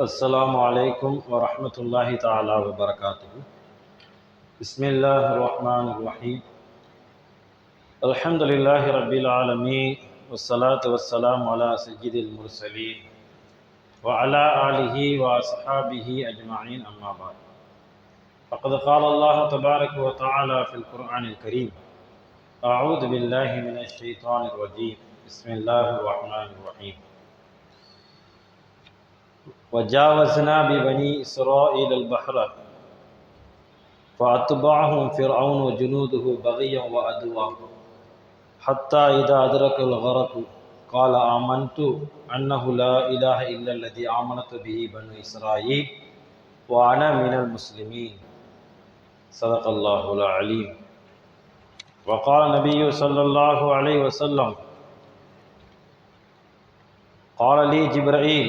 السلام عليكم ورحمة الله تعالى وبركاته. بسم الله الرحمن الرحيم. الحمد لله رب العالمين والصلاة والسلام على سيد المرسلين وعلى آله وأصحابه أجمعين. أما بعد فقد قال الله تبارك وتعالى في القرآن الكريم أعوذ بالله من الشيطان الرجيم. بسم الله الرحمن الرحيم. وجاوزنا ببني إسرائيل البحر. فأتبعهم فرعون وجنوده بغيا وعدوا. حتى إذا أدرك الغرق قال آمنت أنه لا إله إلا الذي آمنت به بنو إسرائيل وأنا من المسلمين. صدق الله العليم. وقال النبي صلى الله عليه وسلم قال لي جبرائيل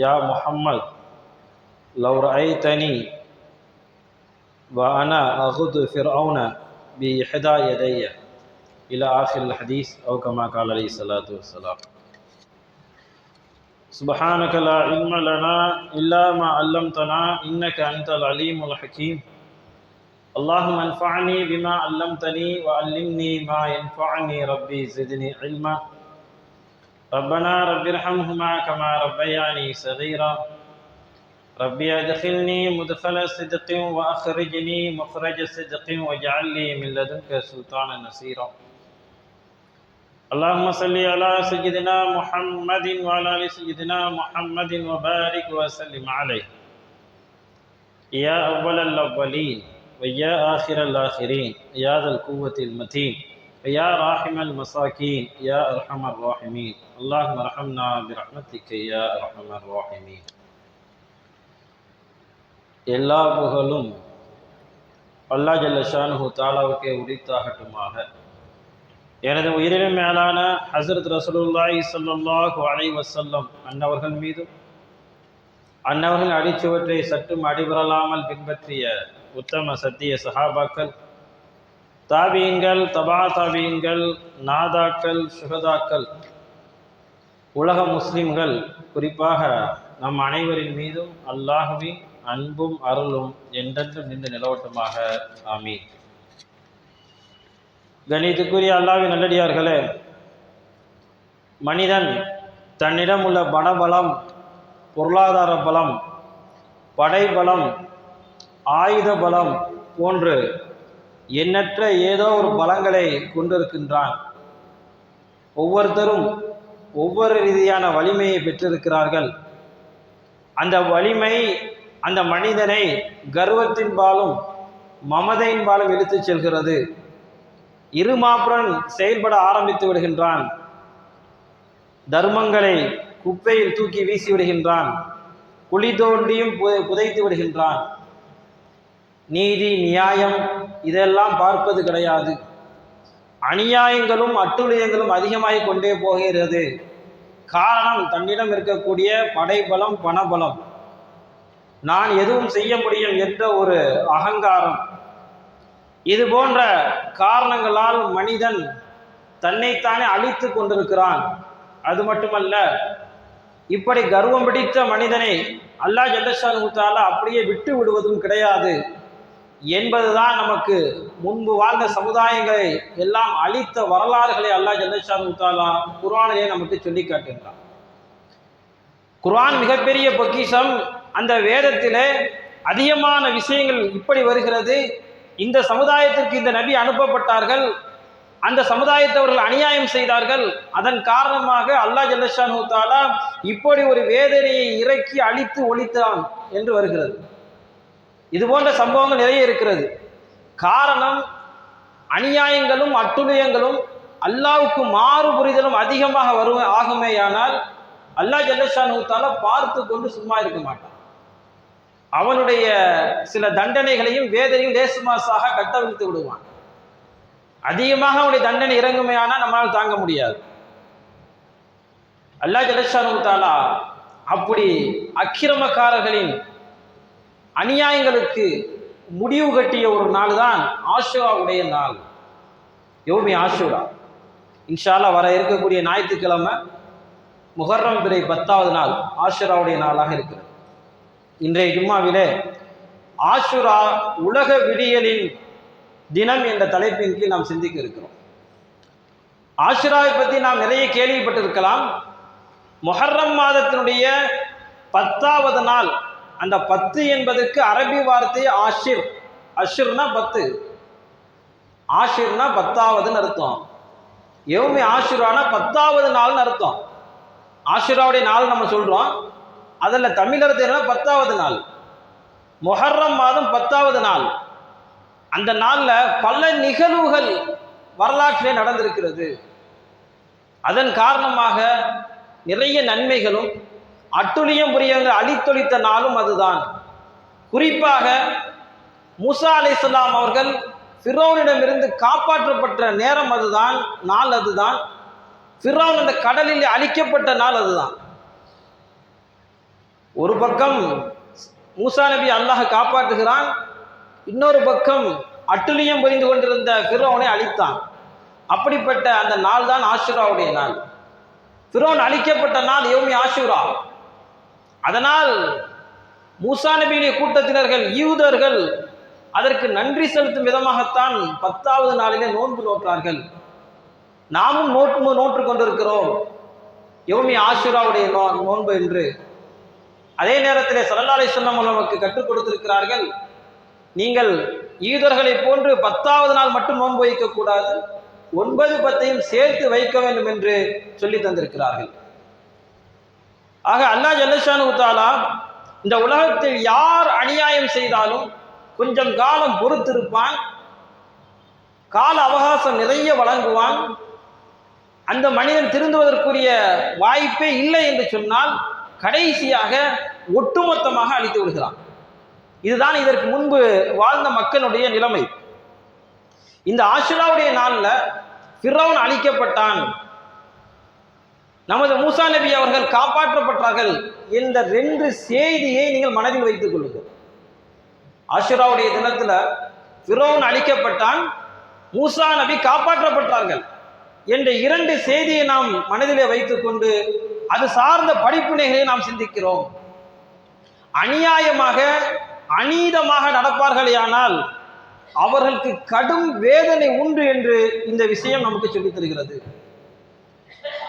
يا محمد لو رأيتني وأنا أخذ فرعون بإحدى يدي. إلى آخر الحديث أو كما قال عليه الصلاة والسلام. سبحانك لا علم لنا إلا ما علمتنا إنك أنت العليم الحكيم. اللهم انفعني بما علمتني وعلمني ما ينفعني. ربي زدني علما. ربنا رب ارحمهما كما ربياني صغيرا. ربي ادخلني مدخل صدق واخرجني مخرج صدق واجعل لي من لدنك سلطانا نصيرا. اللهم صل على سيدنا محمد وعلى آل سيدنا محمد وبارك وسلم عليه. يا أول الأولين ويا آخر الآخرين يا ذا القوة المتين. யா ராஹிமல் மசாக்கீன் யா அர்ஹமர் ராஹிமீன் அல்லாஹ் மரஹம்னா பிரஹ்மத்திக்கு யா அர்ஹமர் ராஹிமீன் எல்லா புகழும் அல்லா ஜல்லஷானு தாலாவுக்கே உரித்தாகட்டுமாக எனது உயிரினும் மேலான ஹசரத் ரசூலுல்லாய் சல்லாஹூ அலை வசல்லம் அன்னவர்கள் மீதும் அன்னவர்கள் அடிச்சுவற்றை சற்றும் அடிபுறலாமல் பின்பற்றிய உத்தம சத்திய சஹாபாக்கள் தாபியங்கள் தபா தாபியங்கள் நாதாக்கள் சுகதாக்கள் உலக முஸ்லிம்கள் குறிப்பாக நம் அனைவரின் மீதும் அல்லாஹுவின் அன்பும் அருளும் என்றென்றும் நின்று நிலவட்டமாக. ஆமீன். கணித்துக்குரிய அல்லாவின் நல்லடியார்களே மனிதன் தன்னிடம் உள்ள பணபலம் பொருளாதார பலம் படைபலம் ஆயுத பலம் போன்று எண்ணற்ற ஏதோ ஒரு பலங்களை கொண்டிருக்கின்றான். ஒவ்வொருத்தரும் ஒவ்வொரு ரீதியான வலிமையை பெற்றிருக்கிறார்கள். அந்த வலிமை அந்த மனிதனை கர்வத்தின்பாலும் மமதையின்பாலும் இழுத்துச் செல்கிறது. இருமாப்புடன் செயல்பட ஆரம்பித்து விடுகின்றான். தர்மங்களை குப்பையில் தூக்கி வீசி விடுகின்றான். குழி தோண்டியும் புதைத்து விடுகின்றான். நீதி நியாயம் இதெல்லாம் பார்ப்பது கிடையாது. அநியாயங்களும் அட்டுழியங்களும் அதிகமாகிக் கொண்டே போகிறது. காரணம் தன்னிடம் இருக்கக்கூடிய படைபலம் பணபலம். நான் எதுவும் செய்ய முடியும் என்ற ஒரு அகங்காரம். இது போன்ற காரணங்களால் மனிதன் தன்னைத்தானே அழித்து கொண்டிருக்கிறான். அது மட்டுமல்ல இப்படி கர்வம் பிடித்த மனிதனை அல்லாஹ் ஜல்லஷான் தாலா அப்படியே விட்டு விடுவதும் கிடையாது. என்பதுதான் நமக்கு முன்பு வாழ்ந்த சமுதாயங்களை எல்லாம் அழித்த வரலாறுகளை அல்லாஹ் ஜல்லஷான் தாலா குர்வானிலே நமக்கு சொல்லி காட்டுகிறான் குர்ஆன் மிகப்பெரிய பொக்கிஷம். அந்த வேதத்திலே அதிகமான விஷயங்கள் இப்படி வருகிறது. இந்த சமுதாயத்திற்கு இந்த நபி அனுப்பப்பட்டார்கள். அந்த சமுதாயத்தவர்கள் அநியாயம் செய்தார்கள். அதன் காரணமாக அல்லாஹ் ஜல்லஷான் தாலா இப்படி ஒரு வேதனையை இறக்கி அழித்து ஒழித்தான் என்று வருகிறது. இது போன்ற சம்பவங்கள் நிறைய இருக்கிறது. காரணம் அநியாயங்களும் அட்டுழியங்களும் அல்லாவுக்கு மாறு புரிதலும் அதிகமாக வரும் ஆகுமேயானால் அல்லாஹ் ஜல்லஷானுத்தால பார்த்து கொண்டு சும்மா இருக்க மாட்டான். அவனுடைய சில தண்டனைகளையும் வேதனையும் லேசுமாசாக கட்டவிழ்த்து விடுவான். அதிகமாக அவனுடைய தண்டனை இறங்குமையானால் நம்மளால் தாங்க முடியாது. அல்லாஹ் ஜலஷானு தாலா அப்படி அக்கிரமக்காரர்களின் அநியாயங்களுக்கு முடிவு கட்டிய ஒரு நாள் தான் ஆஷுராவுடைய நாள். யோமி ஆஷுரா இன்ஷால்லா வர இருக்கக்கூடிய ஞாயிற்றுக்கிழமை முகர்ரம் பிறை பத்தாவது நாள் ஆஷுராவுடைய நாளாக இருக்கிறது. இன்றைய ஜும்மாவிலே ஆஷுரா உலக விடியலின் தினம் என்ற தலைப்பின் கீழ் நாம் சிந்திக்க இருக்கிறோம். ஆஷுராவை பற்றி நாம் நிறைய கேள்விப்பட்டிருக்கலாம். மொஹர்ரம் மாதத்தினுடைய பத்தாவது நாள் அந்த பத்து என்பதற்கு அரபி வார்த்தை ஆஷிர். அஷிர்னா பத்து. ஆஷிர்னா பத்தாவதுன்னு அர்த்தம். எவுமே ஆஷுரானா பத்தாவது நாள்னு அர்த்தம். ஆஷிராவுடைய நாள் நம்ம சொல்கிறோம் அதில் தமிழர் என்ன பத்தாவது நாள். மொஹர்ரம் மாதம் பத்தாவது நாள். அந்த நாளில் பல நிகழ்வுகள் வரலாற்றிலே நடந்திருக்கிறது. அதன் காரணமாக நிறைய நன்மைகளும் அட்டுழியம் புரியவங்க அழித்தொழித்த நாளும் அதுதான். குறிப்பாக மூசா இஸ்லாம் அவர்கள் ஃபிரோனிடமிருந்து காப்பாற்றப்பட்ட நேரம் அதுதான் நாள் அதுதான். ஃபிரோன் அந்த கடலில் அழிக்கப்பட்ட நாள் அதுதான். ஒரு பக்கம் மூசா நபி அல்லாஹ் காப்பாற்றுகிறான் இன்னொரு பக்கம் அட்டுழியம் புரிந்து கொண்டிருந்த ஃபிரோனை அழித்தான். அப்படிப்பட்ட அந்த நாள் தான் ஆஷுராவுடைய நாள். ஃபிரோன் அழிக்கப்பட்ட நாள் எவ்வளோ ஆஷுரா. அதனால் மூசா நபியுடைய கூட்டத்தினர்கள் யூதர்கள் அதற்கு நன்றி செலுத்தும் விதமாகத்தான் பத்தாவது நாளிலே நோன்பு நோற்றார்கள். நாமும் நோட்டு நோற்று கொண்டிருக்கிறோம். யோமி ஆஷுராவுடைய நோ நோன்பு என்று. அதே நேரத்தில் சரலாலை சொன்ன நமக்கு கற்றுக் கொடுத்திருக்கிறார்கள். நீங்கள் ஈதர்களை போன்று பத்தாவது நாள் மட்டும் நோன்பு வைக்கக்கூடாது. ஒன்பது பத்தையும் சேர்த்து வைக்க வேண்டும் என்று சொல்லி தந்திருக்கிறார்கள். ஆக அல்லா ஜல்லஷானு தாலா இந்த உலகத்தில் யார் அநியாயம் செய்தாலும் கொஞ்சம் காலம் பொறுத்திருப்பான். கால அவகாசம் நிறைய வழங்குவான். அந்த மனிதன் திருந்துவதற்குரிய வாய்ப்பே இல்லை என்று சொன்னால் கடைசியாக ஒட்டுமொத்தமாக அழித்து விடுகிறான். இதுதான் இதற்கு முன்பு வாழ்ந்த மக்களுடைய நிலைமை. இந்த ஆஷுராவுடைய நாளில் ஃபிரௌன் அழிக்கப்பட்டான். நமது மூசா நபி அவர்கள் காப்பாற்றப்பட்டார்கள் என்ற ரெண்டு செய்தியை நீங்கள் மனதில் வைத்துக் கொள்ளுங்கள். ஆஷுராவுடைய தினத்தில் ஃபிரௌன் அழிக்கப்பட்டான் மூசா நபி காப்பாற்றப்பட்டார்கள் என்ற இரண்டு செய்தியை நாம் மனதிலே வைத்துக்கொண்டு அது சார்ந்த படிப்பினைகளை நாம் சிந்திக்கிறோம். அநியாயமாக அநீதமாக நடப்பார்களேயானால் அவர்களுக்கு கடும் வேதனை உண்டு என்று இந்த விஷயம் நமக்கு சொல்லித் தருகிறது.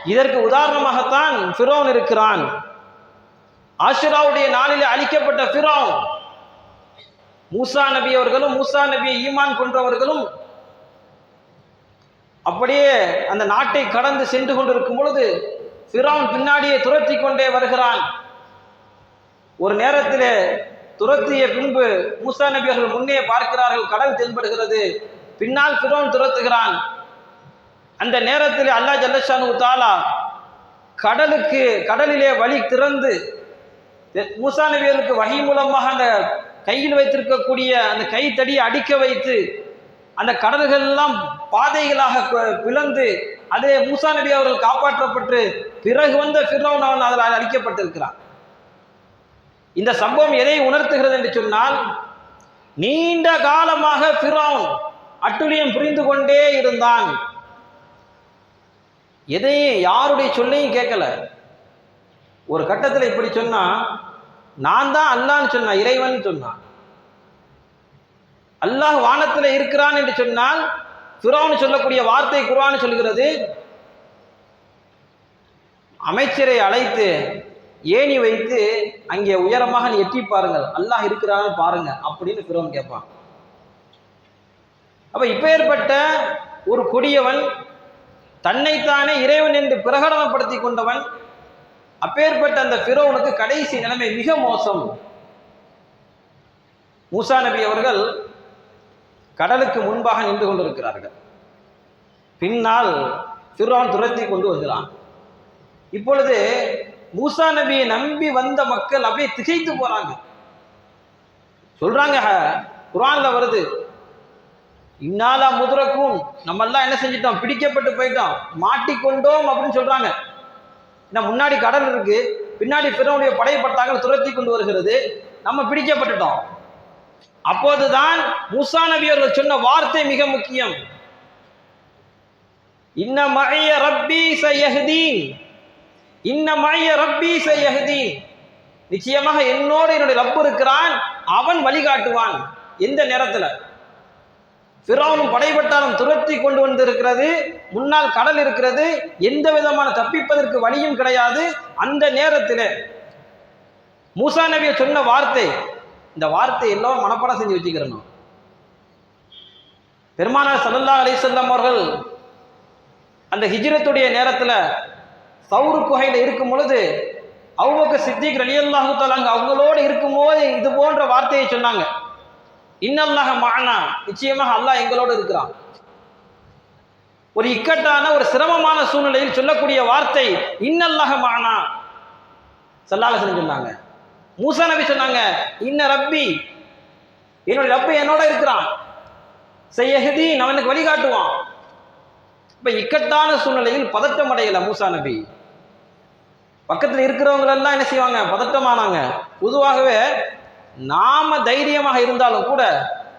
இதற்கு உதாரணமாகத்தான் ஃபிரோன் இருக்கிறான். ஆஷுராவுடைய நாளில் அழிக்கப்பட்ட ஃபிரோன். மூசா நபி அவர்களும் மூசா நபியை ஈமான் கொன்றவர்களும் அப்படியே அந்த நாட்டை கடந்து சென்று கொண்டிருக்கும் பொழுது ஃபிரோன் பின்னாடியே துரத்தி கொண்டே வருகிறான். ஒரு நேரத்தில் துரத்திய பின்பு மூசா நபி அவர்கள் முன்னே பார்க்கிறார்கள் கடல் தென்படுகிறது. பின்னால் ஃபிரோன் துரத்துகிறான். அந்த நேரத்தில் அல்லாஹ் ஜல்லஷானு தாலா கடலுக்கு கடலிலே வழி திறந்து மூசா நபியர்களுக்கு வகை மூலமாக அந்த கையில் வைத்திருக்கக்கூடிய அந்த கை தடியை அடிக்க வைத்து அந்த கடல்கள் எல்லாம் பாதைகளாக பிளந்து அதே மூசா நபி அவர்கள் காப்பாற்றப்பட்டு பிறகு வந்த ஃபிரௌன் அவன் அதில் அழிக்கப்பட்டிருக்கிறான். இந்த சம்பவம் எதை உணர்த்துகிறது என்று சொன்னால் நீண்ட காலமாக ஃபிரௌன் அட்டுழியம் புரிந்து கொண்டே இருந்தான். எதையும் யாருடைய சொல்லையும் கேட்கல. ஒரு கட்டத்தில் இப்படி சொன்னா நான் தான் அல்லான்னு சொன்னான் இறைவன் சொன்னான். அல்லாஹ் வானத்தில் இருக்கிறான் என்று சொன்னால் ஃபிரௌன் சொல்லக்கூடிய வார்த்தை குர்ஆன் சொல்கிறது அமைச்சரை அழைத்து ஏணி வைத்து அங்கே உயரமாக நீ எட்டி பாருங்கள் அல்லாஹ் இருக்கிறான்னு பாருங்க அப்படின்னு ஃபிரௌன் கேட்பான். அப்ப இப்பேற்பட்ட ஒரு கொடியவன் தன்னைத்தானே இறைவன் என்று பிரகடனப்படுத்தி கொண்டவன். அப்பேற்பட்ட அந்த பிரோவனுக்கு கடைசி நிலைமை மிக மோசம். மூசா நபி அவர்கள் கடலுக்கு முன்பாக நின்று கொண்டிருக்கிறார்கள். பின்னால் ஃபிரௌன் துரத்தி கொண்டு வருகிறான். இப்பொழுது மூசா நபியை நம்பி வந்த மக்கள் அப்படியே திகைத்து போறாங்க. சொல்றாங்க ஹ- வருது இன்னாலா முதுரக்கும். நம்ம எல்லாம் என்ன செஞ்சிட்டோம்? பிடிக்கப்பட்டு போயிட்டோம். மாட்டிக்கொண்டோம் அப்படின்னு சொல்றாங்க. என்ன முன்னாடி கடல் இருக்கு. பின்னாடி பிறனுடைய படைப்பட்டாங்கள் துரத்தி கொண்டு வருகிறது. நம்ம பிடிக்கப்பட்டுட்டோம். அப்போதுதான் மூசா நபி அவர்கள் சொன்ன வார்த்தை மிக முக்கியம். இன்ன மழைய ரப்பி சயஹதீன். இன்ன மழைய ரப்பி சயஹதீன். நிச்சயமாக என்னோடு என்னுடைய ரப்பு இருக்கிறான். அவன் வழிகாட்டுவான். எந்த நேரத்தில்? பிறவனும் படைபட்டாலும் துரத்தி கொண்டு வந்திருக்கிறது. முன்னால் கடல் இருக்கிறது. எந்த விதமான தப்பிப்பதற்கு வழியும் கிடையாது. அந்த நேரத்தில் மூசா நபியை சொன்ன வார்த்தை இந்த வார்த்தை எல்லாம் மனப்பாடம் செஞ்சு வச்சுக்கிறணும் பெருமானார் சல்லல்லா அலிசல்லாம் அவர்கள் அந்த ஹிஜ்ரத்துடைய நேரத்தில் சவுரு குகையில் இருக்கும் பொழுது அவங்க சித்திக் ரலியல்லாஹு தாலாங்க அவங்களோடு இருக்கும்போது இது போன்ற வார்த்தையை சொன்னாங்க. இன்னல்லாக மானா. நிச்சயமாக அல்லாஹ் எங்களோடு இருக்கிறான். ஒரு இக்கட்டான ஒரு சிரமமான சூழ்நிலையில் சொல்லக்கூடிய வார்த்தை இன்னல்லாக மானா. சல்லாலசன் சொன்னாங்க. மூசா நபி சொன்னாங்க இன்ன ரப்பி. என்னோட ரப்பி என்னோட இருக்கிறான். செய்யஹதி எனக்கு வழிகாட்டுவான். இப்போ இக்கட்டான சூழ்நிலையில் பதட்டம் அடையல மூசா நபி. பக்கத்தில் இருக்கிறவங்களெல்லாம் என்ன செய்வாங்க? பதட்டமானாங்க. பொதுவாகவே நாம தைரியமாக இருந்தாலும் கூட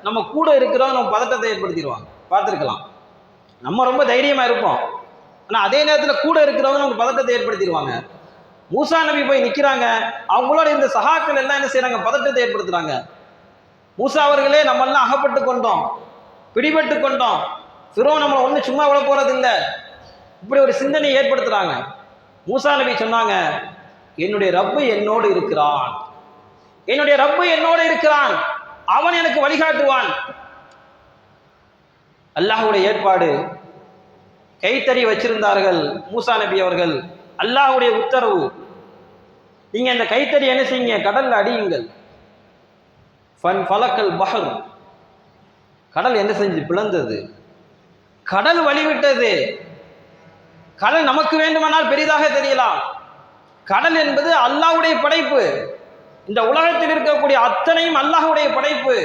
நம்ம கூட இருக்கிறவங்க நம்ம பதட்டத்தை ஏற்படுத்திடுவாங்க. பார்த்துருக்கலாம். நம்ம ரொம்ப தைரியமாக இருப்போம். ஆனால் அதே நேரத்தில் கூட இருக்கிறவங்க நமக்கு பதட்டத்தை ஏற்படுத்திடுவாங்க. மூசா நபி போய் நிற்கிறாங்க அவங்களோட இந்த சகாக்கள் எல்லாம் என்ன செய்கிறாங்க பதட்டத்தை ஏற்படுத்துகிறாங்க மூசா அவர்களே நம்மெல்லாம் அகப்பட்டு கொண்டோம். பிடிபட்டு கொண்டோம். ஃபிரோ நம்மளை ஒன்றும் சும்மா விட போகிறதில்ல இப்படி ஒரு சிந்தனையை ஏற்படுத்துகிறாங்க மூசா நபி சொன்னாங்க என்னுடைய ரப்பு என்னோடு இருக்கிறான். என்னுடைய ரப்பு என்னோடு இருக்கிறான். அவன் எனக்கு வழிகாட்டுவான். அல்லாஹ்வுடைய ஏற்பாடு கைத்தறி வச்சிருந்தார்கள் மூசா நபி அவர்கள். அல்லாஹுடைய உத்தரவு. நீங்க அந்த கைத்தறி என்ன செய்யுங்க? கடல்ல அடியுங்கள். ஃபன் ஃபலக்கல் பஹர். கடல் என்ன செஞ்சு? பிளந்தது. கடல் வழிவிட்டது. கடல் நமக்கு வேண்டுமானால் பெரிதாக தெரியலாம். கடல் என்பது அல்லாவுடைய படைப்பு. இந்த உலகத்தில் இருக்கக்கூடிய அத்தனையும் அல்லாஹுடைய படைப்பு.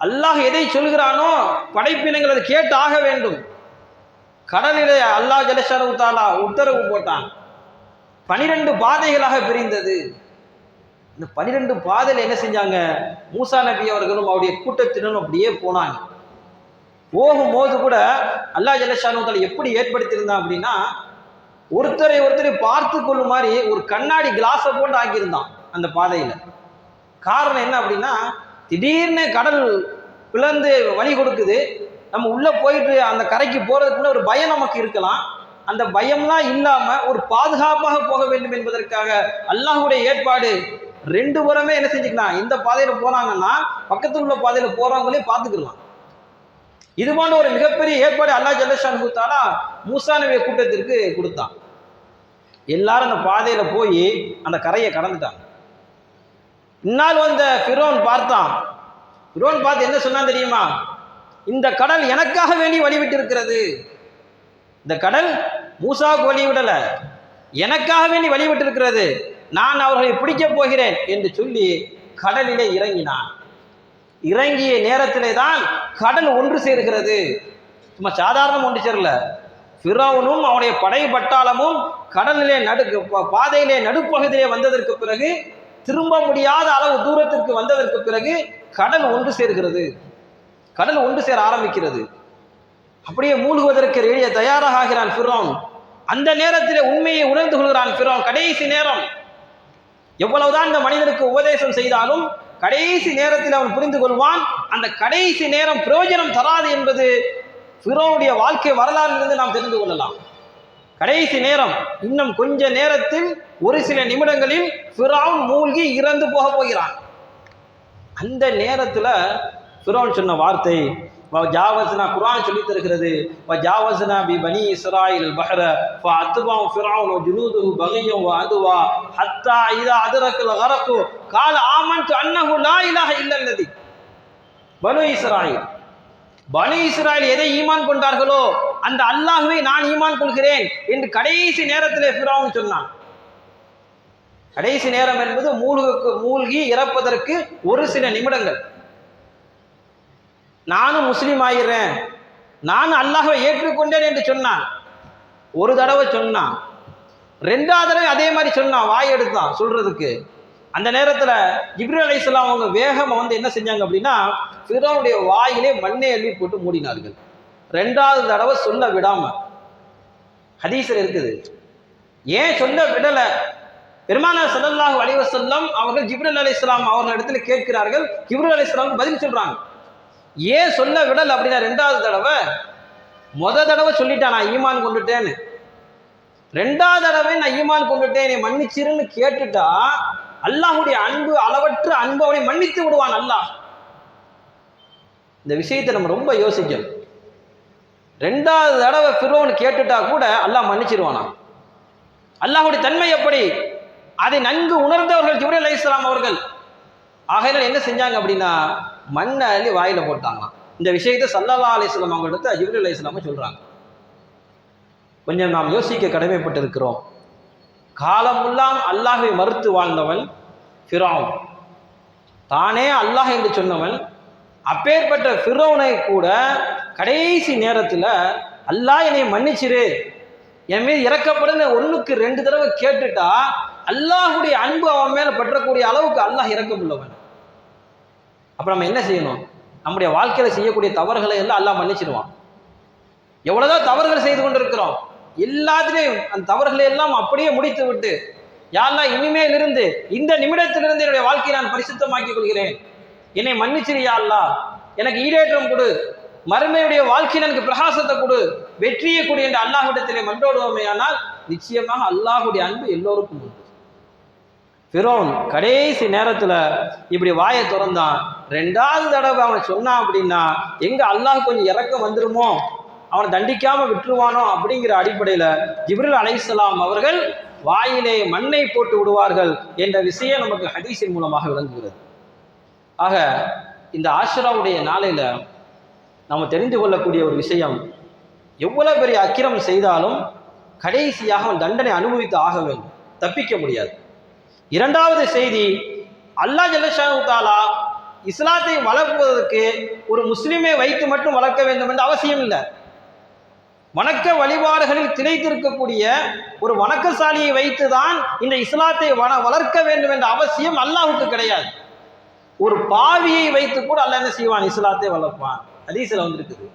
அல்லாஹ் எதை சொல்கிறானோ படைப்பினங்கள் அதை கேட்டு ஆக வேண்டும். கடலிலே அல்லாஹ் ஜலஷரவு தாலா உத்தரவு போட்டான். பனிரெண்டு பாதைகளாக பிரிந்தது. இந்த பனிரெண்டு பாதையில் என்ன செஞ்சாங்க? மூசா நபி அவர்களும் அவருடைய கூட்டத்தினரும் அப்படியே போனாங்க. போகும்போது கூட அல்லாஹ் ஜலஷானு எப்படி ஏற்படுத்தியிருந்தான் அப்படின்னா ஒருத்தரை ஒருத்தரை பார்த்து கொள்ளும் மாதிரி ஒரு கண்ணாடி கிளாஸை போட்டு ஆக்கியிருந்தான் அந்த பாதையில். காரணம் என்ன அப்படின்னா திடீர்னு கடல் பிளந்து வழி கொடுக்குது. நம்ம உள்ளே போயிட்டு அந்த கரைக்கு போகிறதுக்குள்ள ஒரு பயம் நமக்கு இருக்கலாம். அந்த பயம்லாம் இல்லாமல் ஒரு பாதுகாப்பாக போக வேண்டும் என்பதற்காக அல்லாஹுடைய ஏற்பாடு. ரெண்டு புறமே என்ன செஞ்சுக்கலாம் இந்த பாதையில் போனாங்கன்னா பக்கத்தில் உள்ள பாதையில் போகிறவங்களே பார்த்துக்கலாம். இது போன்ற ஒரு மிகப்பெரிய ஏற்பாடு அல்லாஹ் ஜல்லஷான் கொடுத்தானா மூசா நபிய கூட்டத்திற்கு கொடுத்தான். எல்லாரும் அந்த பாதையில் போய் அந்த கரையை கடந்துட்டாங்க. இந்நாள் வந்த ஃபிரோன் பார்த்தான். ஃபிரோன் பார்த்து என்ன சொன்னான் தெரியுமா? இந்த கடல் எனக்காக வேண்டி வழிவிட்டு இருக்கிறது இந்த கடல் மூசாவுக்கு வழிவிடலை. எனக்காக வேண்டி வழிவிட்டு இருக்கிறது நான் அவர்களை பிடிக்கப் போகிறேன் என்று சொல்லி கடலிலே இறங்கினான். இறங்கிய நேரத்திலே தான் கடல் ஒன்று சேர்கிறது. சும்மா சாதாரணம் ஒன்று சேரல ஃபிரௌனும் அவனுடைய படை பட்டாளமும் கடலிலே நடு பா- பாதையிலே நடுப்பகுதியிலே வந்ததற்கு பிறகு திரும்ப முடியாத அளவு தூரத்திற்கு வந்ததற்கு பிறகு கடல் ஒன்று சேர்கிறது. கடல் ஒன்று சேர ஆரம்பிக்கிறது. அப்படியே மூழ்குவதற்கு ரெடிய தயாராக ஆகிறான் ஃபிரௌன். அந்த நேரத்தில் உண்மையை உணர்ந்து கொள்கிறான் ஃபிரௌன். கடைசி நேரம். எவ்வளவுதான் இந்த மனிதனுக்கு உபதேசம் செய்தாலும் கடைசி நேரத்தில் அவன் புரிந்து கொள்வான். அந்த கடைசி நேரம் பிரயோஜனம் தராது என்பது ஃபிரோனுடைய வாழ்க்கை வரலாறிலிருந்து நாம் தெரிந்து கொள்ளலாம். கடைசி நேரம் இன்னும் கொஞ்ச நேரத்தில் ஒரு சில நிமிடங்களில் ஃபிரௌன் மூழ்கி இறந்து போக போகிறான். அந்த நேரத்தில் ஃபிரௌன் சொன்ன வார்த்தை ஜாவஸ்னா குரான் சொல்லி தருகிறது. ஜாவஸ்னா பி பனி இஸ்ராயில் பஹர. ஃபஅத்பாஹு ஃபிரௌன் ஜுனூது பகையும் வ அதுவா. ஹத்தா இதா அதரக்கல் வரக்கு கால ஆமன்து அன்னஹு லா இலாஹ இல்லல்லதி. பனு இஸ்ராயில். பனு இஸ்ராயல் எதை ஈமான் கொண்டார்களோ அந்த அல்லாஹ்வை நான் ஈமான் கொள்கிறேன் என்று கடைசி நேரத்திலே ஃபிரௌன் சொன்னான். கடைசி நேரம் என்பது மூழ்குக்கு மூழ்கி இறப்பதற்கு ஒரு சில நிமிடங்கள். நானும் முஸ்லீம் ஆகிறேன் நானும் அல்லாஹை ஏற்றுக்கொண்டேன் என்று சொன்னான். ஒரு தடவை சொன்னான். ரெண்டாவது தடவை அதே மாதிரி சொன்னான். வாய் எடுத்தான் சொல்றதுக்கு. அந்த நேரத்தில் இப்ரி அலி இஸ்லாம் அவங்க வேகமாக வந்து என்ன செஞ்சாங்க அப்படின்னா ஃபிரோனுடைய வாயிலே மண்ணை அள்ளி போட்டு மூடினார்கள். ரெண்டாவது தடவை சொல்ல விடாமல் ஹதீஸில் இருக்குது. ஏன் சொல்ல விடலை? பெருமானார் ஸல்லல்லாஹு அலிவசல்லம் அவர்கள் அவர்கள் அலி இஸ்லாம் அவர்கள் இடத்துல கேட்கிறார்கள். ஜிப்ரல் அலி இஸ்லாம் பதில் சொல்கிறாங்க ஏன் சொல்ல விடல் அப்படின்னா ரெண்டாவது தடவை. முத தடவை சொல்லிட்டான் நான் ஈமான் கொண்டுட்டேன்னு. ரெண்டாவது தடவை நான் ஈமான் கொண்டுட்டேன் என்னை மன்னிச்சிருன்னு கேட்டுட்டா அல்லாஹுடைய அன்பு அளவற்ற அன்பு அவனை மன்னித்து விடுவான் அல்லாஹ். இந்த விஷயத்தை நம்ம ரொம்ப யோசிக்கணும். ரெண்டாவது தடவை ஃபிரோன் கேட்டுட்டா கூட அல்லாஹ் மன்னிச்சிருவானா? அல்லாஹுடைய தன்மை எப்படி? அதை நன்கு உணர்ந்தவர்கள் ஜிப்ரி அலி இஸ்லாம் அவர்கள். ஆகையினால் என்ன செஞ்சாங்க அப்படின்னா மண்ணை அள்ளி வாயில் போட்டாங்களாம். இந்த விஷயத்தை சல்லல்லா அலிஸ்லாம் அவங்கள்ட்ட அஜிபுல் ஜிப்ரீல் அலைஹிஸ்ஸலாம கொஞ்சம் நாம் யோசிக்க கடமைப்பட்டிருக்கிறோம். காலமுல்லாம் அல்லாஹை மறுத்து வாழ்ந்தவன் ஃபிரௌன். தானே அல்லாஹ் என்று சொன்னவன் அப்பேற்பட்ட ஃபிரோனை கூட கடைசி நேரத்தில் அல்லாஹ் என்னை மன்னிச்சிரு. என் மீது இறக்கப்படுன்னு ஒன்றுக்கு ரெண்டு தடவை கேட்டுட்டா அல்லாஹுடைய அன்பு அவன் மேலே பற்றக்கூடிய அளவுக்கு அல்லாஹ் இறக்கமுள்ளவன் அப்புறம் நம்ம என்ன செய்யணும்? நம்முடைய வாழ்க்கையில் செய்யக்கூடிய தவறுகளை எல்லாம் எல்லாம் மன்னிச்சிடுவான். எவ்வளோதான் தவறுகள் செய்து கொண்டிருக்கிறோம். எல்லாத்துலேயும் அந்த தவறுகளை எல்லாம் அப்படியே முடித்து விட்டு யாரெல்லாம் இனிமேல் இருந்து இந்த நிமிடத்திலிருந்து என்னுடைய வாழ்க்கையை நான் பரிசுத்தமாக்கிக் கொள்கிறேன். என்னை மன்னிச்சிரு யா அல்லாஹ். எனக்கு ஈடேற்றம் கொடு. மறுமையுடைய வாழ்க்கையில் எனக்கு பிரகாசத்தை கொடு. வெற்றியை கொடு என்று அல்லாஹ்விடத்திலே மன்றோடுவோமே ஆனால் நிச்சயமாக அல்லாஹுடைய அன்பு எல்லோருக்கும் உண்டு. ஃபிரோன் கடைசி நேரத்தில் இப்படி வாயை திறந்தான். ரெண்டாவது தடவை அவனை சொன்னான் அப்படின்னா எங்கே அல்லாஹ் கொஞ்சம் இறக்கம் வந்துருமோ? அவனை தண்டிக்காமல் விட்டுருவானோ அப்படிங்கிற அடிப்படையில் ஜிப்ரில் அலைசலாம் அவர்கள் வாயிலே மண்ணை போட்டு விடுவார்கள் என்ற விஷயம் நமக்கு ஹதீஸின் மூலமாக விளங்குகிறது. ஆக இந்த ஆஷ்ராவுடைய நாளையில் நம்ம தெரிந்து கொள்ளக்கூடிய ஒரு விஷயம் எவ்வளவு பெரிய அக்கிரம் செய்தாலும் கடைசியாக அவன் தண்டனை அனுபவித்து ஆக வேண்டும். தப்பிக்க முடியாது. இரண்டாவது செய்தி அல்லாஹ் ஜல்லஷானு தாலா இஸ்லாத்தை வளர்ப்பதற்கு ஒரு முஸ்லீமை வைத்து மட்டும் வளர்க்க வேண்டும் என்ற அவசியம் இல்லை. வணக்க வழிபாடுகளில் திளைத்திருக்கக்கூடிய ஒரு வணக்கசாலியை வைத்து தான் இந்த இஸ்லாத்தை வள வளர்க்க வேண்டும் என்ற அவசியம் அல்லாஹுக்கு கிடையாது. ஒரு பாவியை வைத்து கூட அல்லாஹ் என்ன செய்வான்? இஸ்லாத்தை வளர்ப்பான். அதீசில் வந்திருக்குது.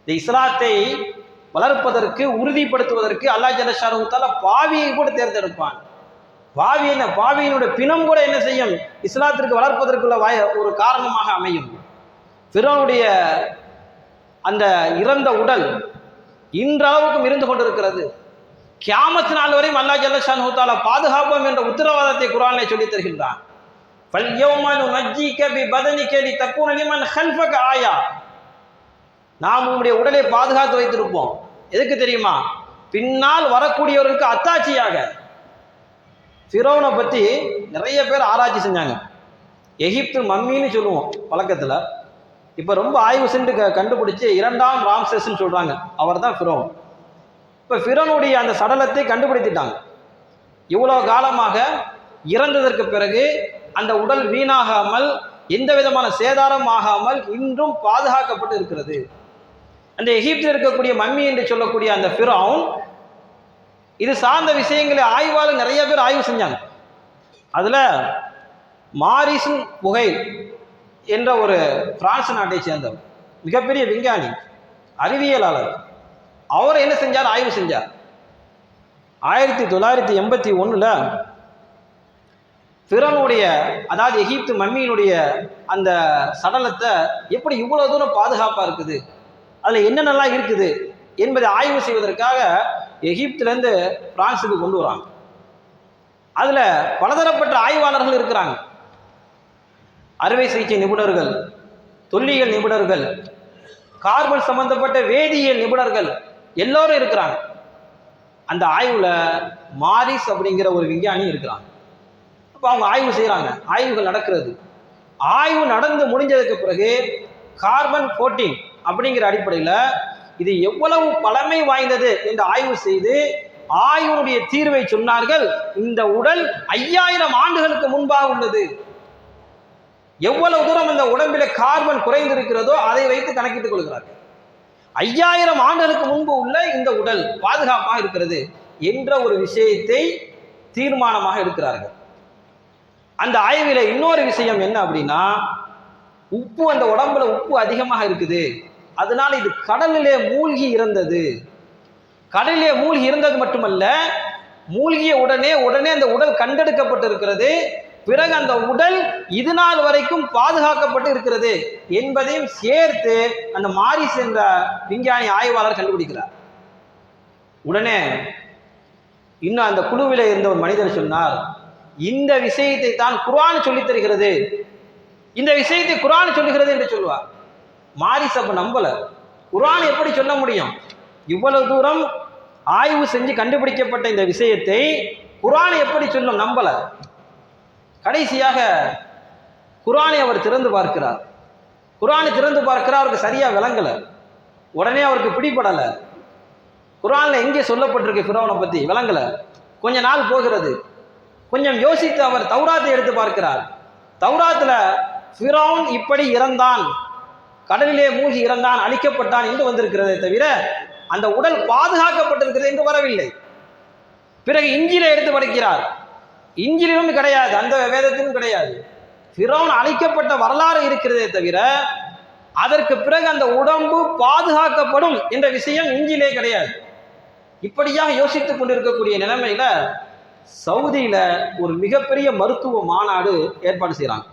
இந்த இஸ்லாத்தை வளர்ப்பதற்கு உறுதிப்படுத்துவதற்கு அல்லாஹ் ஜல்லஷானு பாவியை கூட தேர்ந்தெடுப்பான். பாவி பாவியினுடைய பிணம் கூட என்ன செய்யும்? இஸ்லாத்திற்கு வளர்ப்பதற்குள்ள வாய ஒரு காரணமாக அமையும். பிறனுடைய அந்த இறந்த உடல் இன்றளவுக்கும் இருந்து கொண்டிருக்கிறது. கியாமத் நாள் வரையும் அல்லா ஜல்லஷான் ஹூத்தாலா பாதுகாப்போம் என்ற உத்தரவாதத்தை குரானை சொல்லித் தருகின்றான். ஆயா. நாம் உங்களுடைய உடலை பாதுகாத்து வைத்திருப்போம். எதுக்கு தெரியுமா? பின்னால் வரக்கூடியவர்களுக்கு அத்தாட்சியாக ஃபிரோனை பற்றி நிறைய பேர் ஆராய்ச்சி செஞ்சாங்க. எகிப்து மம்மின்னு சொல்லுவோம் வழக்கத்தில் இப்போ ரொம்ப ஆய்வு சென்று க கண்டுபிடிச்சி இரண்டாம் ராம்சேஸ்ன்னு சொல்கிறாங்க அவர் தான் ஃபிரோன். இப்போ ஃபிரோனுடைய அந்த சடலத்தை கண்டுபிடித்திட்டாங்க. இவ்வளோ காலமாக இறந்ததற்கு பிறகு அந்த உடல் வீணாகாமல் எந்த விதமான சேதாரம் ஆகாமல் இன்றும் பாதுகாக்கப்பட்டு இருக்கிறது. அந்த எகிப்தில் இருக்கக்கூடிய மம்மி என்று சொல்லக்கூடிய அந்த ஃபிரோன் இது சார்ந்த விஷயங்களை ஆய்வாளர் நிறைய பேர் ஆய்வு செஞ்சாங்க. அதில் மாரிசன் புகைல் என்ற ஒரு பிரான்ஸ் நாட்டை சேர்ந்தவர் மிகப்பெரிய விஞ்ஞானி அறிவியலாளர். அவர் என்ன செஞ்சார்? ஆய்வு செஞ்சார். ஆயிரத்தி தொள்ளாயிரத்தி எண்பத்தி ஒன்றில் ஃபிரனுடைய அதாவது எகிப்து மம்மியினுடைய அந்த சடலத்தை எப்படி இவ்வளோ தூரம் பாதுகாப்பாக இருக்குது? அதில் என்னென்னலாம் இருக்குது? என்பதை ஆய்வு செய்வதற்காக எகிப்திலேருந்து பிரான்ஸுக்கு கொண்டு வராங்க. அதில் பலதரப்பட்ட ஆய்வாளர்கள் இருக்கிறாங்க. அறுவை சிகிச்சை நிபுணர்கள் தொல்லியல் நிபுணர்கள் கார்பன் சம்பந்தப்பட்ட வேதியியல் நிபுணர்கள் எல்லோரும் இருக்கிறாங்க. அந்த ஆய்வில் மாரிஸ் அப்படிங்கிற ஒரு விஞ்ஞானி இருக்கிறாங்க. அப்போ அவங்க ஆய்வு செய்கிறாங்க ஆய்வுகள் நடக்கிறது. ஆய்வு நடந்து முடிஞ்சதுக்கு பிறகு கார்பன் ஃபோர்டீன் அப்படிங்கிற அடிப்படையில் இது எவ்வளவு பழமை வாய்ந்தது என்று ஆய்வு செய்து ஆய்வினுடைய தீர்வை சொன்னார்கள். இந்த உடல் ஐயாயிரம் ஆண்டுகளுக்கு முன்பாக உள்ளது. எவ்வளவு தூரம் இந்த உடம்பில கார்பன் குறைந்திருக்கிறதோ அதை வைத்து கணக்கிட்டுக் கொள்கிறார்கள். ஐயாயிரம் ஆண்டுகளுக்கு முன்பு உள்ள இந்த உடல் பாதுகாப்பாக இருக்கிறது என்ற ஒரு விஷயத்தை தீர்மானமாக எடுக்கிறார்கள். அந்த ஆய்வில் இன்னொரு விஷயம் என்ன அப்படின்னா உப்பு அந்த உடம்புல உப்பு அதிகமாக இருக்குது. அதனால் இது கடலிலே மூழ்கி இருந்தது. கடலிலே மூழ்கி இருந்தது மட்டுமல்ல மூழ்கிய உடனே உடனே அந்த உடல் கண்டெடுக்கப்பட்டிருக்கிறது. பிறகு அந்த உடல் இது நாள் வரைக்கும் பாதுகாக்கப்பட்டு இருக்கிறது என்பதையும் சேர்த்து அந்த மாரிஸ் என்ற விஞ்ஞானி ஆய்வாளர் கண்டுபிடிக்கிறார். உடனே இன்னும் அந்த குழுவில் இருந்த ஒரு மனிதர் சொன்னார் இந்த விஷயத்தை தான் குரான் சொல்லித் தருகிறது. இந்த விஷயத்தை குரான் சொல்லுகிறது என்று சொல்லுவார். மாரிஸ் அப்ப நம்பல. குரான் எப்படி சொல்ல முடியும்? இவ்வளவு தூரம் ஆய்வு செஞ்சு கண்டுபிடிக்கப்பட்ட இந்த விஷயத்தை குரான் எப்படி சொல்லும் நம்பல. கடைசியாக குரானை அவர் திறந்து பார்க்கிறார். குரானை திறந்து பார்க்கிறார் அவருக்கு சரியாக விளங்கலை. உடனே அவருக்கு பிடிபடலை. குரானில் எங்கே சொல்லப்பட்டிருக்கு ஃபிரௌனை பற்றி விளங்கலை. கொஞ்ச நாள் போகிறது. கொஞ்சம் யோசித்து அவர் தௌராத்தை எடுத்து பார்க்கிறார். தௌராத்தில் ஃபிரௌன் இப்படி இறந்தான். கடலிலே மூழ்கி இறந்தான் அழிக்கப்பட்டான் என்று வந்திருக்கிறதே தவிர அந்த உடல் பாதுகாக்கப்பட்டிருக்கிறது என்று வரவில்லை. பிறகு இஞ்சில எடுத்து படிக்கிறார். இஞ்சிலும் கிடையாது அந்த வேதத்திலும் கிடையாது. ஃபிரௌன் அழிக்கப்பட்ட வரலாறு இருக்கிறதே தவிர அதற்கு பிறகு அந்த உடம்பு பாதுகாக்கப்படும் என்ற விஷயம் இஞ்சிலே கிடையாது. இப்படியாக யோசித்துக் கொண்டிருக்கக்கூடிய நிலைமையில சவுதியில ஒரு மிகப்பெரிய மருத்துவ மாநாடு ஏற்பாடு செய்கிறாங்க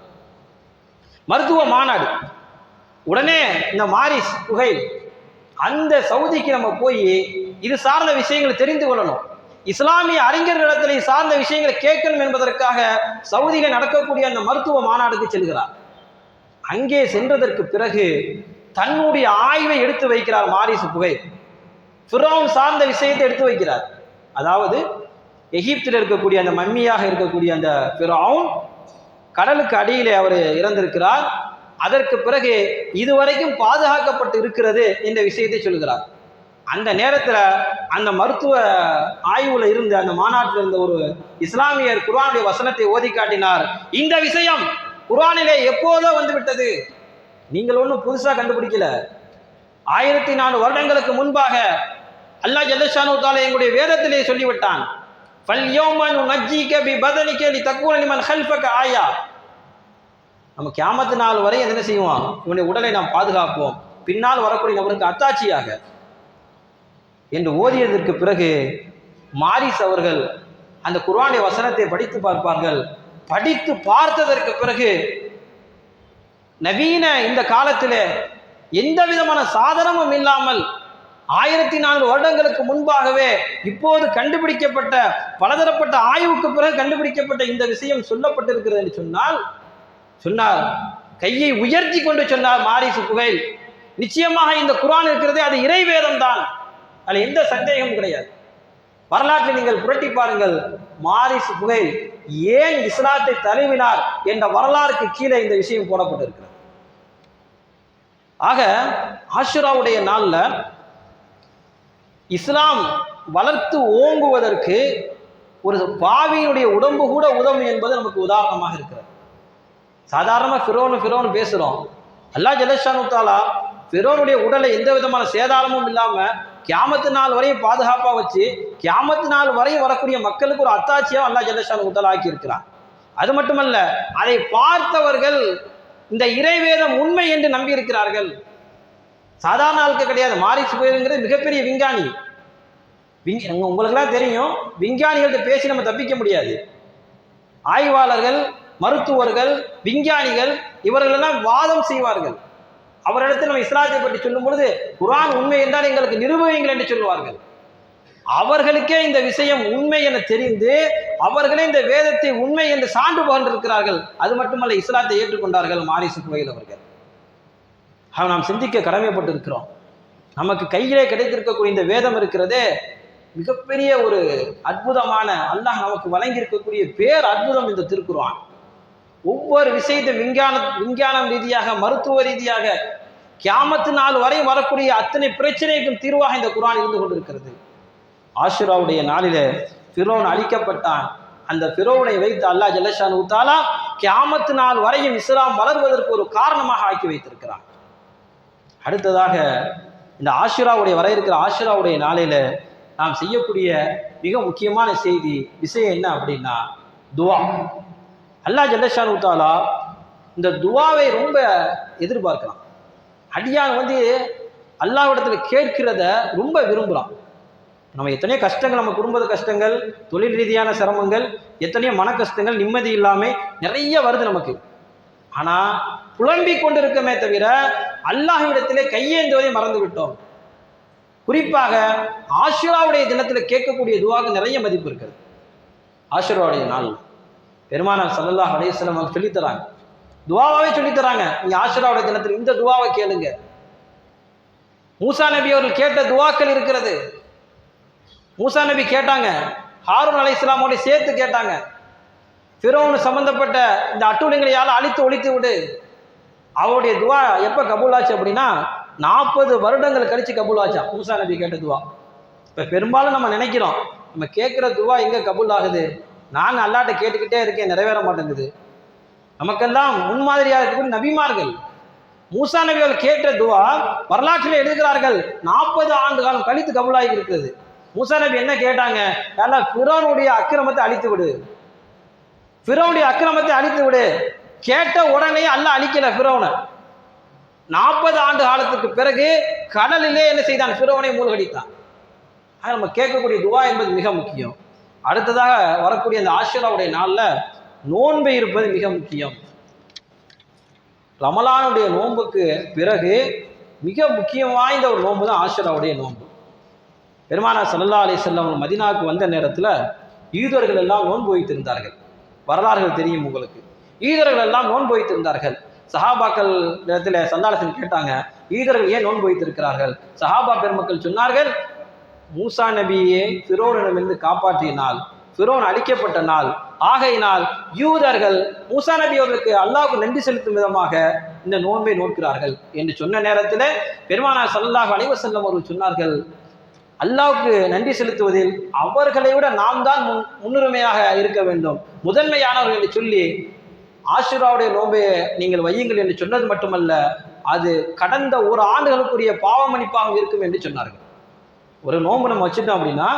மருத்துவ மாநாடு. உடனே இந்த மாரிஸ் புகை அந்த சவுதிக்கு நம்ம போய் இது சார்ந்த விஷயங்களை தெரிந்து கொள்ளணும். இஸ்லாமிய அறிஞர்களிடத்தில் சார்ந்த விஷயங்களை கேட்கணும் என்பதற்காக சவுதியில் நடக்கக்கூடிய அந்த மருத்துவ மாநாடுக்கு செல்கிறார். அங்கே சென்றதற்கு பிறகு தன்னுடைய ஆய்வை எடுத்து வைக்கிறார் மாரிசு புகை ஃபிரௌன் சார்ந்த விஷயத்தை எடுத்து வைக்கிறார். அதாவது எகிப்தில் இருக்கக்கூடிய அந்த மம்மியாக இருக்கக்கூடிய அந்த ஃபிரௌன் கடலுக்கு அடியிலே அவர் இறந்திருக்கிறார். அதற்கு பிறகு இதுவரைக்கும் பாதுகாக்கப்பட்டு இருக்கிறது என்ற விஷயத்தை சொல்கிறார் அந்த நேரத்தில் அந்த மருத்துவ ஆய்வில் இருந்த அந்த மாநாட்டில் இருந்த ஒரு இஸ்லாமியர் குர்ஆனுடைய வசனத்தை ஓதி காட்டினார். இந்த விஷயம் குர்ஆனிலே எப்போதோ வந்துவிட்டது. நீங்கள் ஒன்றும் புதுசாக கண்டுபிடிக்கல. ஆயிரத்தி நாலு வருடங்களுக்கு முன்பாக அல்லாஹ் ஜல்லஷானு தாலா எங்களுடைய வேதத்திலே சொல்லிவிட்டான். ஃபல் யௌமன் நஜ்ஜிக பி பதனிக்க லி தக்கூன லிமன் ஹல்ஃபக ஆயா. நம்ம கேமத்து நாள் வரை என்ன செய்வோம்? இவனுடைய உடலை நாம் பாதுகாப்போம். பின்னால் வரக்கூடிய நபருக்கு அத்தாட்சியாக. என்று ஓதியதற்கு பிறகு மாரிஸ் அவர்கள் அந்த குர்ஆனுடைய வசனத்தை படித்து பார்ப்பார்கள். படித்து பார்த்ததற்கு பிறகு நவீன இந்த காலத்தில் எந்த விதமான சாதனமும் இல்லாமல் ஆயிரத்தி நான்கு வருடங்களுக்கு முன்பாகவே இப்போது கண்டுபிடிக்கப்பட்ட பலதரப்பட்ட ஆய்வுக்கு பிறகு கண்டுபிடிக்கப்பட்ட இந்த விஷயம் சொல்லப்பட்டிருக்கிறது என்று சொன்னால் சொன்னார். கையை உயர்த்தி கொண்டு சொன்னார் மாரிசு புகையில் நிச்சயமாக இந்த குரான் இருக்கிறதே அது இறைவேதம் தான். அதில் எந்த சந்தேகமும் கிடையாது. வரலாற்றை நீங்கள் புரட்டி பாருங்கள் மாரிசு புகையில் ஏன் இஸ்லாத்தை தழுவினார் என்ற வரலாறுக்கு கீழே இந்த விஷயம் போடப்பட்டிருக்கிறது. ஆக ஆஷுராவுடைய நாளில் இஸ்லாம் வளர்த்து ஓங்குவதற்கு ஒரு பாவியினுடைய உடம்பு கூட உதவும் என்பது நமக்கு உதாரணமாக இருக்கிறது. சாதாரணமாக ஃபிரோனு ஃபிரோனு பேசுகிறோம் அல்லாஹ் ஜலஷானு தாலா ஃபிரோனுடைய உடலை எந்த விதமான சேதாரமும் இல்லாமல் கியாமத்து நாள் வரையும் பாதுகாப்பாக வச்சு கியாமத்து நாள் வரையும் வரக்கூடிய மக்களுக்கு ஒரு அத்தாட்சியாக அல்லாஹ் ஜலஷானு தாலா ஆக்கி இருக்கிறான் அது மட்டுமல்ல அதை பார்த்தவர்கள் இந்த இறைவேதம் உண்மை என்று நம்பி இருக்கிறார்கள் சாதாரண ஆளுக்கு கிடையாது மாரிஸ் புயலுங்கிறது மிகப்பெரிய விஞ்ஞானி. விஞ்ஞ உங்களுக்கெல்லாம் தெரியும் விஞ்ஞானிகள்கிட்ட பேசி நம்ம தப்பிக்க முடியாது. ஆய்வாளர்கள் மருத்துவர்கள் விஞ்ஞானிகள் இவர்களெல்லாம் வாதம் செய்வார்கள். அவரிடத்தில் நம்ம இஸ்லாத்தை பற்றி சொல்லும் பொழுது குரான் உண்மை என்றால் எங்களுக்கு நிரூபியுங்கள் என்று சொல்லுவார்கள். அவர்களுக்கே இந்த விஷயம் உண்மை என தெரிந்து அவர்களே இந்த வேதத்தை உண்மை என்று சான்று புகழ்ந்திருக்கிறார்கள் அது மட்டுமல்ல இஸ்லாத்தை ஏற்றுக்கொண்டார்கள் மாரிசு புகையில் அவர்கள். ஆக நாம் சிந்திக்க கடமைப்பட்டிருக்கிறோம். நமக்கு கையிலே கிடைத்திருக்கக்கூடிய இந்த வேதம் இருக்கிறதே மிகப்பெரிய ஒரு அற்புதமான அல்லாஹ் நமக்கு வழங்கி இருக்கக்கூடிய பேர் அற்புதம் இந்த திருக்குறான் ஒவ்வொரு விஷயத்தை விஞ்ஞான விஞ்ஞானம் ரீதியாக மருத்துவ ரீதியாக கியாமத்து நாள் வரை வரக்கூடிய அத்தனை பிரச்சனைக்கும் தீர்வாக இந்த குரான் இருந்து கொண்டிருக்கிறது. ஆஷுராவுடைய நாளில ஃபிரோன் அழிக்கப்பட்டான். அந்த பிரோவனை வைத்து அல்லாஹ் ஜல்லஷான் தாலா கியாமத்து நாள் வரையும் இஸ்லாம் வளர்வதற்கு ஒரு காரணமாக ஆக்கி வைத்திருக்கிறான். அடுத்ததாக இந்த ஆஷுராவுடைய வர இருக்கிற ஆஷுராவுடைய நாளில் நாம் செய்யக்கூடிய மிக முக்கியமான செய்தி விஷயம் என்ன அப்படின்னா துவா. அல்லாஹ் ஜல்லஷான் உத்தாலா இந்த துவாவை ரொம்ப எதிர்பார்க்கலாம் அடியான் வந்து அல்லாவிடத்தில் கேட்கிறத ரொம்ப விரும்புகிறான் நம்ம எத்தனையோ கஷ்டங்கள் நம்ம குடும்ப கஷ்டங்கள் தொழில் ரீதியான சிரமங்கள் எத்தனையோ மன கஷ்டங்கள் நிம்மதி இல்லாமல் நிறைய வருது நமக்கு. ஆனால் புலம்பிக் கொண்டிருக்கமே தவிர அல்லாஹ்விடத்திலே கையேந்துவதை மறந்து விட்டோம் குறிப்பாக ஆஷுராவுடைய தினத்தில் கேட்கக்கூடிய துவாக்கு நிறைய மதிப்பு இருக்குது ஆஷுராவுடைய நாள். பெருமானார் சல்லல்லாஹ் அலையம் அவங்க சொல்லித்தராங்க. துவாவாகவே சொல்லித்தராங்க. நீங்கள் ஆஷுராவுடைய தினத்தில் இந்த துவாவை கேளுங்க. மூசா நபி அவர்கள் கேட்ட துவாக்கள் இருக்கிறது. மூசா நபி கேட்டாங்க. ஹாரூன் அலை இஸ்லாமோட சேர்த்து கேட்டாங்க. ஃபிரோனு சம்பந்தப்பட்ட இந்த அட்டூழியங்களை யாரும் அழித்து ஒழித்து விடு. அவருடைய துவா எப்போ கபூல் ஆச்சு அப்படின்னா நாற்பது வருடங்கள் கழித்து கபூல் ஆச்சா மூசா நபி கேட்ட துவா. இப்போ பெரும்பாலும் நம்ம நினைக்கிறோம். நம்ம கேட்குற துவா எங்கே கபூல் ஆகுது? நான் அல்லாட்ட கேட்டுக்கிட்டே இருக்கேன் நிறைவேற மாட்டேங்குது. நமக்கெல்லாம் முன்மாதிரியாக இருக்கக்கூடிய நபிமார்கள் மூசா நபிகள் கேட்ட துவா வரலாற்றில் எழுதுகிறார்கள் நாற்பது ஆண்டு காலம் கழித்து கபுலாகி இருக்கிறது. மூசா நபி என்ன கேட்டாங்க? நல்லா பிறனுடைய அக்கிரமத்தை அழித்து விடு. பிறனுடைய அக்கிரமத்தை அழித்து விடு. கேட்ட உடனே அல்ல அழிக்கல பிறவனை நாற்பது ஆண்டு காலத்துக்கு பிறகு கடலிலே என்ன செய்தான்? பிறவனை மூழ்கடித்தான். ஆக நம்ம கேட்கக்கூடிய துவா என்பது மிக முக்கியம். அடுத்ததாக வரக்கூடிய அந்த ஆஷிராவுடைய நாளில் நோன்பு இருப்பது மிக முக்கியம். ரமலானுடைய நோன்புக்கு பிறகு மிக முக்கியம் வாய்ந்த ஒரு நோன்பு தான் ஆஷிராவுடைய நோன்பு. பெருமானா சல்லா அலி செல்லம் மதினாவுக்கு வந்த நேரத்தில் ஈதர்கள் எல்லாம் நோன்பு வைத்திருந்தார்கள். வரலாறுகள் தெரியும் உங்களுக்கு. ஈதர்கள் எல்லாம் நோன்பு வைத்திருந்தார்கள். சஹாபாக்கள் நேரத்தில் சந்தானத்தில் கேட்டாங்க ஈதர்கள் ஏன் நோன்பு வைத்திருக்கிறார்கள்? சஹாபா பெருமக்கள் சொன்னார்கள் மூசா நபியே ஃபிரோனிடமிருந்து காப்பாற்றிய நாள் ஃபிரோன் அழிக்கப்பட்ட நாள். ஆகையினால் யூதர்கள் மூசா நபி அவர்களுக்கு அல்லாஹ்வுக்கு நன்றி செலுத்தும் விதமாக இந்த நோன்பை நோக்கிறார்கள் என்று சொன்ன நேரத்தில் பெருமானார் சல்லாஹ் அலைவசல்லம் அவர்கள் சொன்னார்கள் அல்லாவுக்கு நன்றி செலுத்துவதில் அவர்களை விட நாம் தான் முன் முன்னுரிமையாக இருக்க வேண்டும். முதன்மையானவர்கள் என்று சொல்லி ஆஷுராவுடைய நோம்பையை நீங்கள் வையுங்கள் என்று சொன்னது மட்டுமல்ல அது கடந்த ஒரு ஆண்டுகளுக்குரிய பாவ இருக்கும் என்று சொன்னார்கள். ஒரு நோன்பு நம்ம வச்சுட்டோம் அப்படின்னா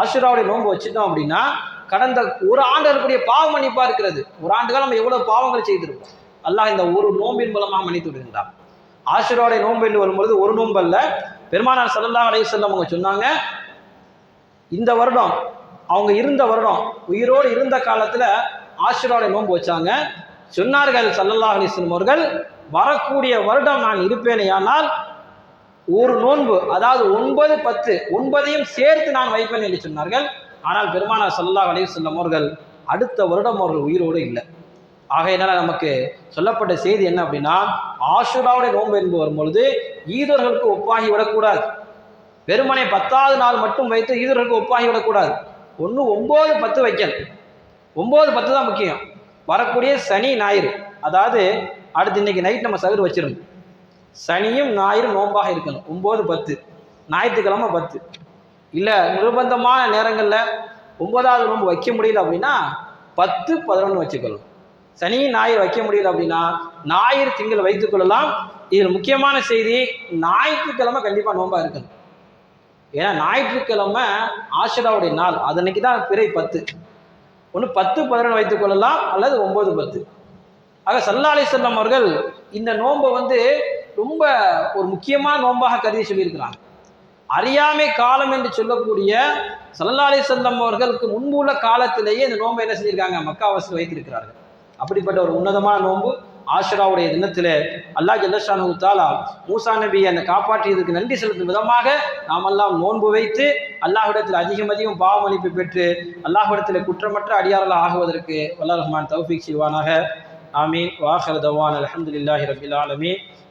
ஆஷுராவுடைய நோன்பு வச்சுட்டோம் அப்படின்னா கடந்த ஒரு ஆண்டு இருக்கக்கூடிய பாவம் மன்னிப்பா இருக்கிறது. ஒரு ஆண்டுகள் நம்ம எவ்வளவு பாவங்கள் செய்திருக்கோம். அல்லாஹ் இந்த ஒரு நோம்பின் மூலமாக மன்னித்து விடுகின்றான். ஆஷுராவுடைய நோன்பு என்று வரும்பொழுது ஒரு நோன்பு அல்ல. பெருமானார் சல்லல்லா அலையுசல்லம் அவங்க சொன்னாங்க இந்த வருடம் அவங்க இருந்த வருடம் உயிரோடு இருந்த காலத்தில் ஆஷுராவுடைய நோன்பு வச்சாங்க. சொன்னார்கள் சல்லல்லா அலிஸ்லம் அவர்கள் வரக்கூடிய வருடம் நான் இருப்பேனேயானால் ஒரு நோன்பு அதாவது ஒன்பது பத்து ஒன்பதையும் சேர்த்து நான் வைப்பேன் என்று சொன்னார்கள். ஆனால் பெருமானார் சல்லல்லா செல்லும் அவர்கள் அடுத்த வருடம் அவர்கள் உயிரோடு இல்லை. ஆகையினால் நமக்கு சொல்லப்பட்ட செய்தி என்ன அப்படின்னா ஆஷுராவுடைய நோன்பு என்பது வரும்பொழுது ஈதர்களுக்கு ஒப்பாகி விடக்கூடாது. வெறுமனை பத்தாவது நாள் மட்டும் வைத்து ஈதர்களுக்கு ஒப்பாகி விடக்கூடாது. ஒன்று ஒம்பது பத்து வைக்கணும் ஒம்பது பத்து தான் முக்கியம். வரக்கூடிய சனி ஞாயிறு. அதாவது அடுத்து இன்னைக்கு நைட் நம்ம சகுறு வச்சிருந்தோம் சனியும் ஞாயிறும் நோம்பாக இருக்கணும். ஒம்பது பத்து. ஞாயிற்றுக்கிழமை பத்து. இல்லை நிர்பந்தமான நேரங்களில் ஒன்பதாவது நோன்பு வைக்க முடியல அப்படின்னா பத்து பதினொன்று வச்சுக்கணும். சனி ஞாயிறு வைக்க முடியல அப்படின்னா ஞாயிறு திங்கள் வைத்துக் கொள்ளலாம். இதில் முக்கியமான செய்தி ஞாயிற்றுக்கிழமை கண்டிப்பாக நோம்பாக இருக்கணும். ஏன்னா ஞாயிற்றுக்கிழமை ஆஷராவுடைய நாள். அதன்னைக்கு தான் பிறை பத்து. ஒன்று பத்து பதினொன்று வைத்துக் கொள்ளலாம். அல்லது ஒம்பது பத்து. ஆக சல்லா அலி செல்லம் அவர்கள் இந்த நோன்பை வந்து ரொம்ப ஒரு முக்கியமான நோன்பாக கருதி சொல்லியிருக்கிறாங்க. அறியாமை காலம் என்று சொல்லக்கூடிய சல்லா செல்லம் அவர்களுக்கு முன்பு உள்ள காலத்திலேயே இந்த நோன்பை என்ன செஞ்சிருக்காங்க? மக்காவாசில் வைத்திருக்கிறார்கள். அப்படிப்பட்ட ஒரு உன்னதமான நோன்பு ஆஷராவுடைய தினத்தில் அல்லாஹ் ஜல்லஷானு தாலா மூசா நபி என்னை காப்பாற்றியதுக்கு நன்றி செலுத்தும் விதமாக நாமெல்லாம் நோன்பு வைத்து அல்லாஹிடத்தில் அதிகம் அதிகம் பாவமளிப்பு பெற்று அல்லாஹிடத்தில் குற்றமற்ற அடியாரலாக ஆகுவதற்கு வல்லா ரஹ்மான் தௌஃபிக் செய்வானாக. ஆமீன். வாஹர் தவான். அலமதுல்லாஹி ரபில் ஆலமீன்.